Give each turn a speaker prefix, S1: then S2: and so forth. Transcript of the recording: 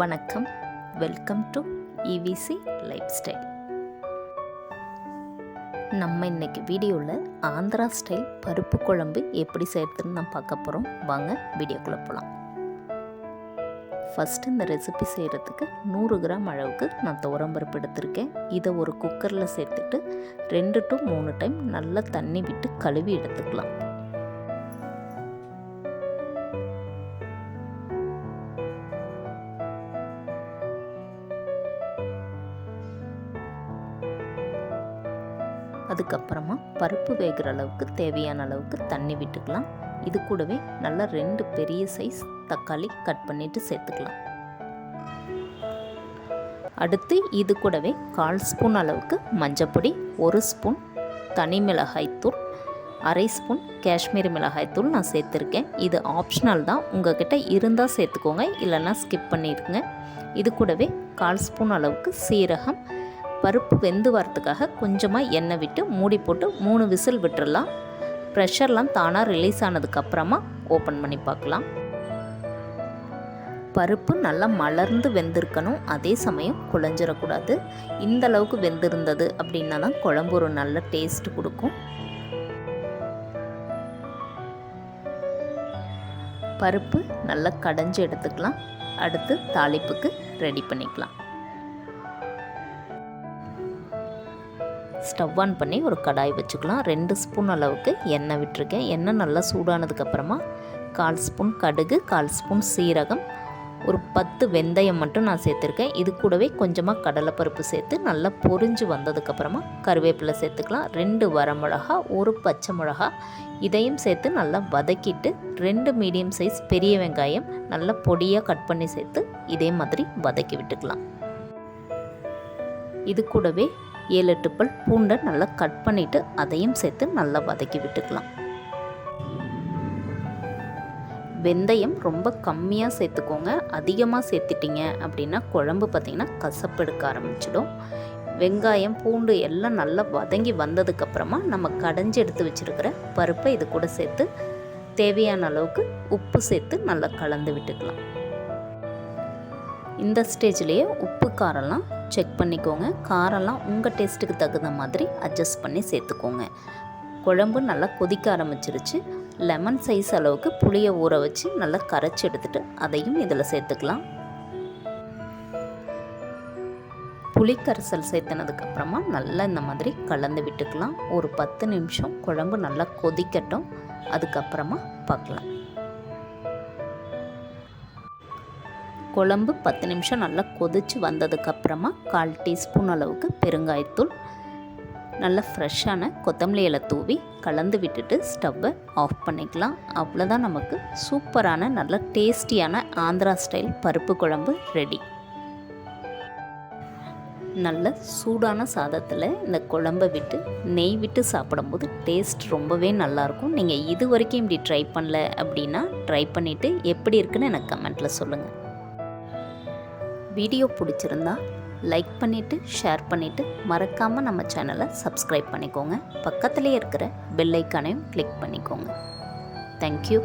S1: வணக்கம். Welcome to EVC lifestyle நம்ம இன்னைக்கு வீடியோவில் ஆந்திரா ஸ்டைல் பருப்பு குழம்பு எப்படி செய்கிறதுன்னு நான் பார்க்க போகிறோம் வாங்க வீடியோக்குள்ளே போகலாம் ஃபஸ்ட்டு இந்த ரெசிபி செய்கிறதுக்கு நூறு கிராம் அளவுக்கு நான் துவரம்பருப்பு எடுத்திருக்கேன். இதை ஒரு குக்கரில் சேர்த்துட்டு ரெண்டு டு மூணு டைம் நல்லா தண்ணி விட்டு கழுவி எடுத்துக்கலாம். அதுக்கப்புறமா பருப்பு வேகிற அளவுக்கு தேவையான அளவுக்கு தண்ணி விட்டுக்கலாம். இது கூடவே நல்லா ரெண்டு பெரிய சைஸ் தக்காளி கட் பண்ணிட்டு சேர்த்துக்கலாம். அடுத்து இது கூடவே கால் ஸ்பூன் அளவுக்கு மஞ்சப்பொடி ஒரு ஸ்பூன் தனி மிளகாய்த்தூள் அரை ஸ்பூன் காஷ்மீரி மிளகாய்த்தூள் நான் சேர்த்துருக்கேன். இது ஆப்ஷனல் தான். உங்ககிட்ட இருந்தால் சேர்த்துக்கோங்க. இல்லைன்னா ஸ்கிப் பண்ணிடுங்க. இது கூடவே கால் ஸ்பூன் அளவுக்கு சீரகம் பருப்பு வெந்து வரத்துக்காக கொஞ்சமாக எண்ணெய் விட்டு மூடி போட்டு மூணு விசில் விட்டுறலாம். ப்ரெஷர்லாம் தானாக ரிலீஸ் ஆனதுக்கப்புறமா ஓப்பன் பண்ணி பார்க்கலாம். பருப்பு நல்லா மலர்ந்து வெந்திருக்கணும். அதே சமயம் குழஞ்சிடக்கூடாது இந்த அளவுக்கு வெந்திருந்தது அப்படின்னா தான் குழம்பு ஒரு நல்ல டேஸ்ட் கொடுக்கும். பருப்பு நல்லா கடைஞ்சி எடுத்துக்கலாம். அடுத்து தாளிப்புக்கு ரெடி பண்ணிக்கலாம். ஸ்டவ் ஆன் பண்ணி ஒரு கடாய் வச்சுக்கலாம். ரெண்டு ஸ்பூன் அளவுக்கு எண்ணெய் விட்டுருக்கேன். எண்ணெய் நல்லா சூடானதுக்கப்புறமா கால் ஸ்பூன் கடுகு கால் ஸ்பூன் சீரகம் ஒரு பத்து வெந்தயம் மட்டும் நான் சேர்த்துருக்கேன். இது கூடவே கொஞ்சமாக கடலைப்பருப்பு சேர்த்து நல்லா பொரிஞ்சு வந்ததுக்கப்புறமா கருவேப்பிலை சேர்த்துக்கலாம். ரெண்டு வரமிளகா ஒரு பச்சை மிளகா இதையும் சேர்த்து நல்லா வதக்கிட்டு ரெண்டு மீடியம் சைஸ் பெரிய வெங்காயம் நல்லா பொடியாக கட் பண்ணி சேர்த்து இதே மாதிரி வதக்கி விட்டுக்கலாம். இது கூடவே ஏழு எட்டு பல் பூண்டை நல்லா கட் பண்ணிவிட்டு அதையும் சேர்த்து நல்லா வதக்கி விட்டுக்கலாம். வெந்தயம் ரொம்ப கம்மியாக சேர்த்துக்கோங்க. அதிகமாக சேர்த்துட்டிங்க அப்படின்னா குழம்பு பார்த்திங்கன்னா கசப்பெடுக்க ஆரம்பிச்சிடும். வெங்காயம் பூண்டு எல்லாம் நல்லா வதங்கி வந்ததுக்கப்புறமா நம்ம கடைஞ்சி எடுத்து வச்சுருக்கிற பருப்பை இது கூட சேர்த்து தேவையான அளவுக்கு உப்பு சேர்த்து நல்லா கலந்து விட்டுக்கலாம். இந்த ஸ்டேஜ்லேயே உப்பு காரம்லாம் செக் பண்ணிக்கோங்க. காரம்லாம் உங்கள் டேஸ்ட்டுக்கு தகுந்த மாதிரி அட்ஜஸ்ட் பண்ணி சேர்த்துக்கோங்க. குழம்பு நல்லா கொதிக்க ஆரம்பிச்சிருச்சு. லெமன் சைஸ் அளவுக்கு புளியை ஊற வச்சு நல்லா கரைச்சி எடுத்துகிட்டு அதையும் இதில் சேர்த்துக்கலாம். புளிக்கரைசல் சேர்த்துனதுக்கப்புறமா நல்லா இந்த மாதிரி கலந்து விட்டுக்கலாம். ஒரு பத்து நிமிஷம் குழம்பு நல்லா கொதிக்கட்டும். அதுக்கப்புறமா பார்க்கலாம். குழம்பு பத்து நிமிஷம் நல்லா கொதித்து வந்ததுக்கப்புறமா கால் டீஸ்பூன் அளவுக்கு பெருங்காயத்தூள் நல்லா ஃப்ரெஷ்ஷான கொத்தமல்லி இலை தூவி கலந்து விட்டுட்டு ஸ்டவ்வை ஆஃப் பண்ணிக்கலாம். அவ்வளோதான் நமக்கு சூப்பரான நல்ல டேஸ்டியான ஆந்திரா ஸ்டைல் பருப்பு குழம்பு ரெடி. நல்ல சூடான சாதத்தில் இந்த குழம்பை விட்டு நெய் விட்டு சாப்பிடும்போது டேஸ்ட் ரொம்பவே நல்லாயிருக்கும். நீங்கள் இது வரைக்கும் இப்படி ட்ரை பண்ணல அப்படின்னா ட்ரை பண்ணிவிட்டு எப்படி இருக்குன்னு எனக்கு கமெண்ட்டில் சொல்லுங்கள் வீடியோ பிடிச்சிருந்தா லைக் பண்ணிவிட்டு ஷேர் பண்ணிவிட்டு மறக்காமல் நம்ம சேனலை சப்ஸ்கிரைப் பண்ணிக்கோங்க. பக்கத்துலேயே இருக்கிற பெல் ஐக்கானையும் கிளிக் பண்ணிக்கோங்க. தேங்க்யூ